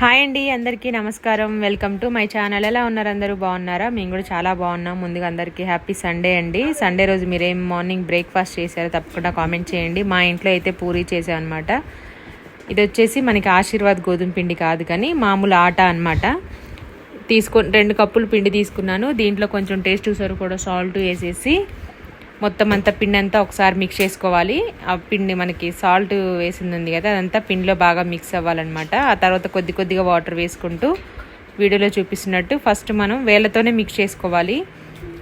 Hi అండి అందరికీ నమస్కారం. Welcome to my channel. ఎలా ఉన్నారు అందరూ? బాగున్నారా? మేము కూడా చాలా బాగున్నాం. ముందుగా అందరికీ హ్యాపీ సండే అండి. సండే రోజు మీరేం మార్నింగ్ బ్రేక్ఫాస్ట్ చేశారో తప్పకుండా కామెంట్ చేయండి. మా ఇంట్లో అయితే పూరీ చేసామన్నమాట ఇది వచ్చేసి మనకి ఆశీర్వాద్ గోధుమ పిండి కాదు కానీ మామూలు ఆట అన్నమాట. తీసుకొని రెండు కప్పులు పిండి తీసుకున్నాను. దీంట్లో కొంచెం టేస్ట్ చూసారు కూడా సాల్ట్ వేసేసి. మొత్తం అంతా పిండి అంతా ఒకసారి మిక్స్ చేసుకోవాలి. ఆ పిండి మనకి సాల్ట్ వేసింది ఉంది కదా అదంతా పిండిలో బాగా మిక్స్ అవ్వాలన్నమాట. ఆ తర్వాత కొద్ది కొద్దిగా వాటర్ వేసుకుంటూ వీడియోలో చూపిస్తున్నట్టు ఫస్ట్ మనం వేళ్ళతోనే మిక్స్ చేసుకోవాలి.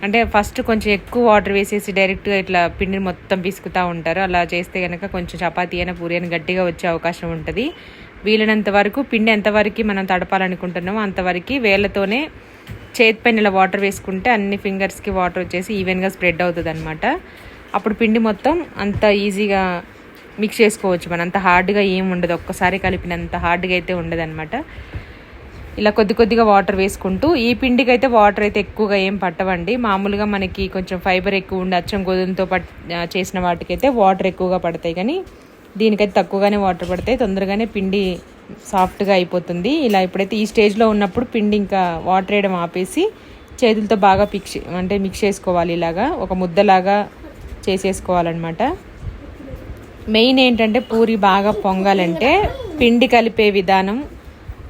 అంటే ఫస్ట్ కొంచెం ఎక్కువ వాటర్ వేసేసి డైరెక్ట్గా ఇట్లా పిండిని మొత్తం పిసుకుతూ ఉంటారు. అలా చేస్తే కనుక కొంచెం చపాతీ అయినా పూరి అయినా గట్టిగా వచ్చే అవకాశం ఉంటుంది. వీలైనంత వరకు పిండి ఎంతవరకు మనం తడపాలనుకుంటున్నామో అంతవరకు వేళ్ళతోనే చేతి పైన ఇలా వాటర్ వేసుకుంటే అన్ని ఫింగర్స్కి వాటర్ వచ్చేసి ఈవెన్గా స్ప్రెడ్ అవుతుంది అనమాట అప్పుడు పిండి మొత్తం అంత ఈజీగా మిక్స్ చేసుకోవచ్చు మనం. అంత హార్డ్గా ఏం ఉండదు. ఒక్కసారి కలిపినంత హార్డ్గా అయితే ఉండదు అనమాట ఇలా కొద్ది కొద్దిగా వాటర్ వేసుకుంటూ ఈ పిండికి అయితే వాటర్ అయితే ఎక్కువగా ఏం పట్టవండి. మామూలుగా మనకి కొంచెం ఫైబర్ ఎక్కువ ఉండి అచ్చం గోధుమతో పట్ చేసిన వాటికైతే వాటర్ ఎక్కువగా పడతాయి. కానీ దీనికైతే తక్కువగానే వాటర్ పడతాయి. తొందరగానే పిండి సాఫ్ట్గా అయిపోతుంది. ఇలా ఎప్పుడైతే ఈ స్టేజ్లో ఉన్నప్పుడు పిండి ఇంకా వాటర్ వేయడం ఆపేసి చేతులతో బాగా పిక్స్ అంటే మిక్స్ చేసుకోవాలి ఇలాగా. ఒక ముద్దలాగా చేసేసుకోవాలన్నమాట. మెయిన్ ఏంటంటే పూరి బాగా పొంగాలంటే పిండి కలిపే విధానం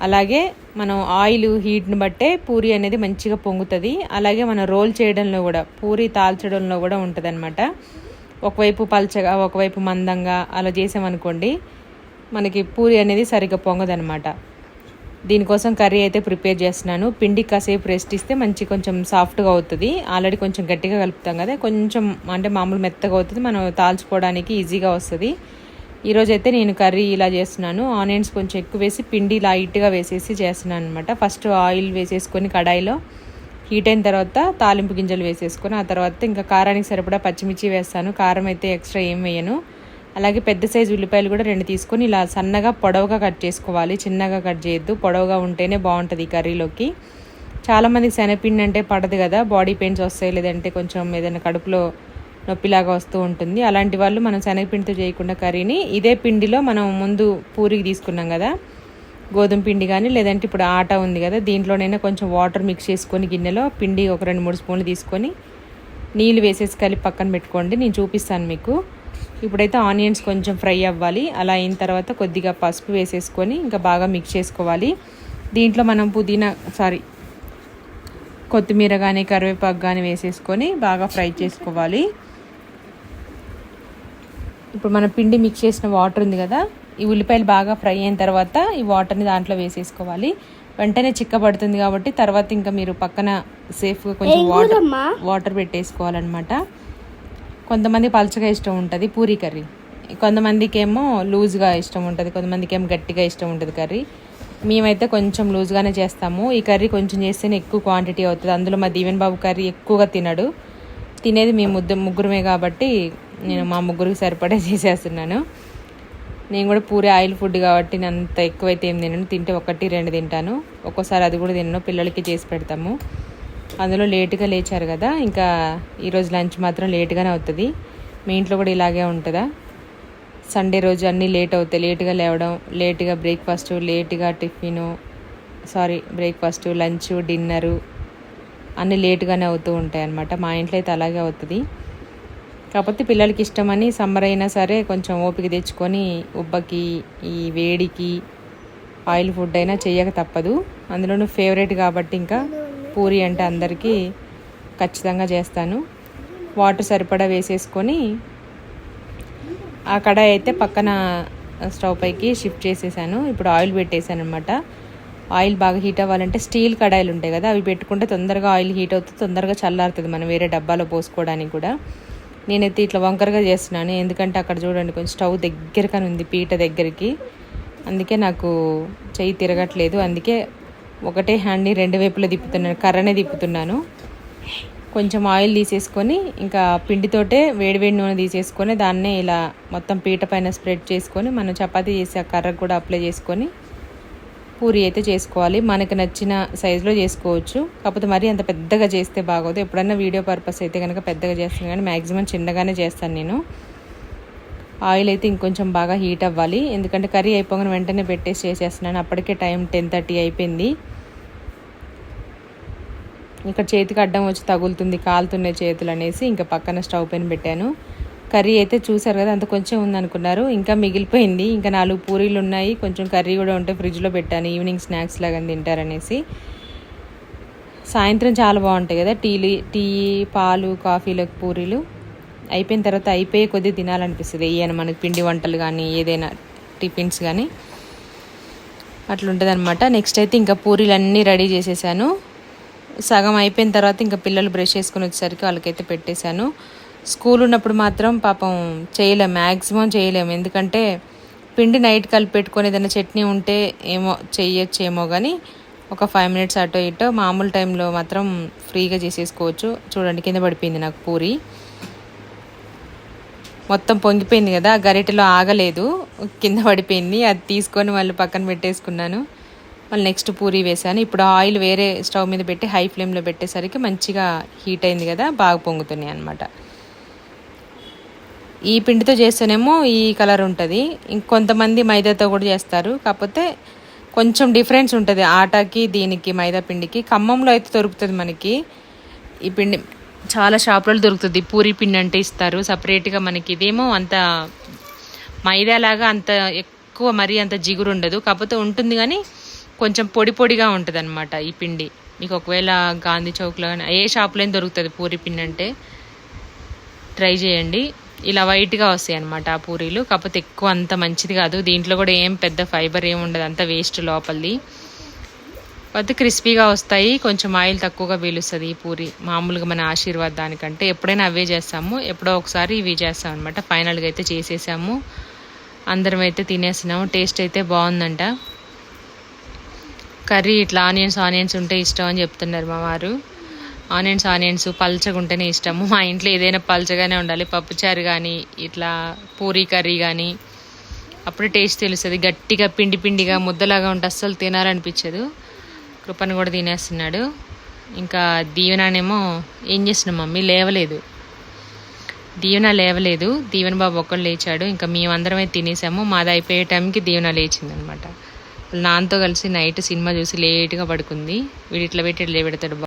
అలాగే మనం ఆయిల్ హీట్ని బట్టే పూరి అనేది మంచిగా పొంగుతుంది. అలాగే మనం రోల్ చేయడంలో కూడా పూరి తాల్చడంలో కూడా ఉంటుంది ఒకవైపు పల్చగా ఒకవైపు మందంగా అలా చేసామనుకోండి మనకి పూరి అనేది సరిగ్గా పొంగదనమాట దీనికోసం కర్రీ అయితే ప్రిపేర్ చేస్తున్నాను. పిండి కాసేపు రెస్ట్ ఇస్తే మంచి కొంచెం సాఫ్ట్గా అవుతుంది. ఆల్రెడీ కొంచెం గట్టిగా కలుపుతాం కదా కొంచెం అంటే మామూలు మెత్తగా అవుతుంది. మనం తాల్చుకోవడానికి ఈజీగా వస్తుంది. ఈరోజైతే అయితే నేను కర్రీ ఇలా చేస్తున్నాను. ఆనియన్స్ కొంచెం ఎక్కువ వేసి పిండి లైట్గా వేసేసి చేస్తున్నాను అనమాట ఫస్ట్ ఆయిల్ వేసేసుకొని కడాయిలో హీట్ అయిన తర్వాత తాలింపు గింజలు వేసేసుకొని ఆ తర్వాత ఇంకా కారానికి సరిపడా పచ్చిమిర్చి వేస్తాను. కారం అయితే ఎక్స్ట్రా ఏం వేయను. అలాగే పెద్ద సైజు ఉల్లిపాయలు కూడా రెండు తీసుకొని ఇలా సన్నగా పొడవుగా కట్ చేసుకోవాలి. చిన్నగా కట్ చేయొద్దు. పొడవుగా ఉంటేనే బాగుంటుంది ఈ కర్రీలోకి. చాలామంది శనగపిండి అంటే పడదు కదా. బాడీ పెయిన్స్ వస్తాయి లేదంటే కొంచెం ఏదైనా కడుపులో నొప్పిలాగా వస్తూ ఉంటుంది. అలాంటి వాళ్ళు మనం శనగపిండితో చేయకుండా కర్రీని ఇదే పిండిలో మనం ముందు పూరికి తీసుకున్నాం కదా. గోధుమ పిండి కానీ లేదంటే ఇప్పుడు ఆట ఉంది కదా దీంట్లోనైనా కొంచెం వాటర్ మిక్స్ చేసుకొని గిన్నెలో పిండి ఒక రెండు మూడు స్పూన్లు తీసుకొని నీళ్ళు వేసేసి కలిపి పక్కన పెట్టుకోండి. నేను చూపిస్తాను మీకు. ఇప్పుడైతే ఆనియన్స్ కొంచెం ఫ్రై అవ్వాలి. అలా అయిన తర్వాత కొద్దిగా పసుపు వేసేసుకొని ఇంకా బాగా మిక్స్ చేసుకోవాలి. దీంట్లో మనం పుదీనా సారీ కొత్తిమీర కానీ కరివేపాకు కానీ వేసేసుకొని బాగా ఫ్రై చేసుకోవాలి. ఇప్పుడు మనం పిండి మిక్స్ చేసిన వాటర్ ఉంది కదా ఈ ఉల్లిపాయలు బాగా ఫ్రై అయిన తర్వాత ఈ వాటర్ని దాంట్లో వేసేసుకోవాలి. వెంటనే చిక్కబడుతుంది కాబట్టి తర్వాత ఇంకా మీరు పక్కన సేఫ్గా కొంచెం వాటర్ వాటర్ పెట్టేసుకోవాలన్నమాట. కొంతమంది పలచగా ఇష్టం ఉంటుంది పూరీ కర్రీ. కొంతమందికి ఏమో లూజ్గా ఇష్టం ఉంటుంది కొంతమందికి ఏమో గట్టిగా ఇష్టం ఉంటుంది కర్రీ. మేమైతే కొంచెం లూజ్గానే చేస్తాము. ఈ కర్రీ కొంచెం చేస్తేనే ఎక్కువ క్వాంటిటీ అవుతుంది. అందులో మా దీవెన్ బాబు కర్రీ ఎక్కువగా తినడు. తినేది మీ ముద్ద ముగ్గురమే కాబట్టి నేను మా ముగ్గురికి సరిపడే చేసేస్తున్నాను. నేను కూడా పూరి ఆయిల్ ఫుడ్ కాబట్టి నేను అంత ఎక్కువైతే ఏం తినను. తింటే ఒకటి రెండు తింటాను. ఒక్కోసారి అది కూడా తినను. పిల్లలకి చేసి పెడతాము. అందులో లేటుగా లేచారు కదా ఇంకా ఈరోజు లంచ్ మాత్రం లేటుగానే అవుతుంది. మీ ఇంట్లో కూడా ఇలాగే ఉంటుందా? సండే రోజు అన్నీ లేట్ అవుతాయి. లేటుగా లేవడం లేటుగా బ్రేక్ఫాస్ట్ లేటుగా tiffin sorry breakfast lunch dinner అన్నీ లేటుగానే అవుతూ ఉంటాయి అన్నమాట. మా ఇంట్లో అయితే అలాగే అవుతుంది. కాకపోతే పిల్లలకి ఇష్టమని సమ్మర్ అయినా సరే కొంచెం ఓపిక తెచ్చుకొని ఉబ్బకి ఈ వేడికి ఆయిల్ ఫుడ్ అయినా చేయక తప్పదు. అందులోనూ ఫేవరెట్ కాబట్టి ఇంకా పూరి అంటే అందరికీ ఖచ్చితంగా చేస్తాను. వాటర్ సరిపడా వేసేసుకొని ఆ కడాయి అయితే పక్కన స్టవ్ పైకి షిఫ్ట్ చేసేసాను. ఇప్పుడు ఆయిల్ పెట్టేశాను అనమాట ఆయిల్ బాగా హీట్ అవ్వాలంటే స్టీల్ కడాయిలు ఉంటాయి కదా అవి పెట్టుకుంటే తొందరగా ఆయిల్ హీట్ అవుతుంది తొందరగా చల్లారుతుంది మనం వేరే డబ్బాలో పోసుకోవడానికి కూడా. నేనైతే ఇట్లా వంకరగా చేస్తున్నాను. ఎందుకంటే అక్కడ చూడండి కొంచెం స్టవ్ దగ్గరకని ఉంది పీట దగ్గరికి. అందుకే నాకు చెయ్యి తిరగట్లేదు. అందుకే ఒకటే హ్యాండ్ని రెండు వైపులా తిప్పుతున్నాను కర్రనే తిప్పుతున్నాను. కొంచెం ఆయిల్ తీసేసుకొని ఇంకా పిండితోటే వేడివేడి నూనె తీసేసుకొని దాన్నే ఇలా మొత్తం పీట పైన స్ప్రెడ్ చేసుకొని మనం చపాతీ చేసి ఆ కర్ర కూడా అప్లై చేసుకొని పూరి అయితే చేసుకోవాలి. మనకు నచ్చిన సైజులో చేసుకోవచ్చు. కాకపోతే మరీ అంత పెద్దగా చేస్తే బాగోదు. ఎప్పుడన్నా వీడియో పర్పస్ అయితే కనుక పెద్దగా చేస్తాను కానీ మ్యాక్సిమం చిన్నగానే చేస్తాను నేను. ఆయిల్ అయితే ఇంకొంచెం బాగా హీట్ అవ్వాలి. ఎందుకంటే కర్రీ అయిపోగానే వెంటనే పెట్టేసి చేసేస్తున్నాను అప్పటికే టైం టెన్ థర్టీ అయిపోయింది. ఇక్కడ చేతికి అడ్డం వచ్చి తగులుతుంది కాలుతున్నాయి చేతులు అనేసి. ఇంకా పక్కన స్టవ్ పైన పెట్టాను. కర్రీ అయితే చూసారు కదా అంత కొంచెం ఉందనుకున్నారు. ఇంకా మిగిలిపోయింది. ఇంకా నాలుగు పూరీలు ఉన్నాయి. కొంచెం కర్రీ కూడా ఉంటే ఫ్రిడ్జ్లో పెట్టాను. ఈవినింగ్ స్నాక్స్ లాగా తింటారనేసి. సాయంత్రం చాలా బాగుంటాయి కదా టీలు టీ పాలు కాఫీలకు పూరీలు. అయిపోయిన తర్వాత అయిపోయే కొద్దీ తినాలనిపిస్తుంది. ఏమైనా మనకి పిండి వంటలు కానీ ఏదైనా టిఫిన్స్ కానీ అట్లుంటుందన్నమాట. నెక్స్ట్ అయితే ఇంకా పూరీలు అన్నీ రెడీ చేసేసాను. సగం అయిపోయిన తర్వాత ఇంకా పిల్లలు బ్రష్ చేసుకుని వచ్చేసరికి వాళ్ళకైతే పెట్టేశాను. స్కూల్ ఉన్నప్పుడు మాత్రం పాపం చేయలేం మ్యాక్సిమం చేయలేము ఎందుకంటే పిండి నైట్ కలిపి పెట్టుకొని ఏదైనా చట్నీ ఉంటే ఏమో చేయొచ్చేమో కానీ ఒక ఫైవ్ మినిట్స్ అటో ఇటో మామూలు టైంలో మాత్రం ఫ్రీగా చేసేసుకోవచ్చు. చూడండి కింద పడిపోయింది నాకు పూరి. మొత్తం పొంగిపోయింది కదా గరిటెలో ఆగలేదు. కింద పడిపోయింది. అది తీసుకొని మళ్ళీ పక్కన పెట్టేసుకున్నాను. మళ్ళీ నెక్స్ట్ పూరి వేసాను ఇప్పుడు ఆయిల్ వేరే స్టవ్ మీద పెట్టి హై ఫ్లేమ్లో పెట్టేసరికి మంచిగా హీట్ అయింది కదా బాగా పొంగుతున్నాయి అనమాట ఈ పిండితో చేస్తేనేమో ఈ కలర్ ఉంటుంది. ఇంకొంతమంది మైదాతో కూడా చేస్తారు. కాకపోతే కొంచెం డిఫరెన్స్ ఉంటుంది. ఆటాకి దీనికి మైదా పిండికి. ఖమ్మంలో అయితే దొరుకుతుంది మనకి. ఈ పిండి చాలా షాపులలో దొరుకుతుంది. పూరి పిండి అంటే ఇస్తారు. సపరేట్గా మనకి ఇదేమో అంత మైదా లాగా అంత ఎక్కువ మరీ అంత జిగురు ఉండదు. కాకపోతే ఉంటుంది కానీ కొంచెం పొడి పొడిగా ఉంటుంది అనమాట ఈ పిండి. మీకు ఒకవేళ గాంధీ చౌక్లో కానీ ఏ షాప్లో దొరుకుతుంది పూరి పిండి అంటే. ట్రై చేయండి. ఇలా వైట్గా వస్తాయి అనమాట ఆ పూరీలు. కాకపోతే ఎక్కువ అంత మంచిది కాదు. దీంట్లో కూడా ఏం పెద్ద ఫైబర్ ఏమి ఉండదు. అంత వేస్ట్ లోపలిది. వద్దు క్రిస్పీగా వస్తాయి. కొంచెం ఆయిల్ తక్కువగా పీలుస్తుంది ఈ పూరి. మామూలుగా మన ఆశీర్వాద్ దానికంటే ఎప్పుడైనా అవే చేస్తాము. ఎప్పుడో ఒకసారి ఇవి చేస్తాం అనమాట ఫైనల్గా అయితే చేసేసాము. అందరం అయితే తినేసినాము టేస్ట్ అయితే బాగుందంట. కర్రీ ఇట్లా ఆనియన్స్ ఆనియన్స్ ఉంటే ఇష్టం అని చెప్తున్నారు మా వారు. ఆనియన్స్ ఆనియన్స్ పల్చగా ఉంటేనే ఇష్టము. మా ఇంట్లో ఏదైనా పల్చగానే ఉండాలి. పప్పుచారు కానీ ఇట్లా పూరీ కర్రీ కానీ అప్పుడు టేస్ట్ తెలుస్తుంది. గట్టిగా పిండి పిండిగా ముద్దలాగా ఉంటే అస్సలు తినాలనిపించదు. కృపను కూడా తినేస్తున్నాడు. ఇంకా దీవెననేమో ఏం చేసినాం మమ్మీ? లేవలేదు. దీవెన లేవలేదు. దీవెన బాబు ఒక్కడు లేచాడు. ఇంకా మేమందరమే తినేసాము. మాది అయిపోయే టైంకి దీవెన లేచిందనమాట. నాన్నతో కలిసి నైట్ సినిమా చూసి లేట్గా పడుకుంది. వీడు ఇట్లా పెట్టి ఇట్లా పెడతాడు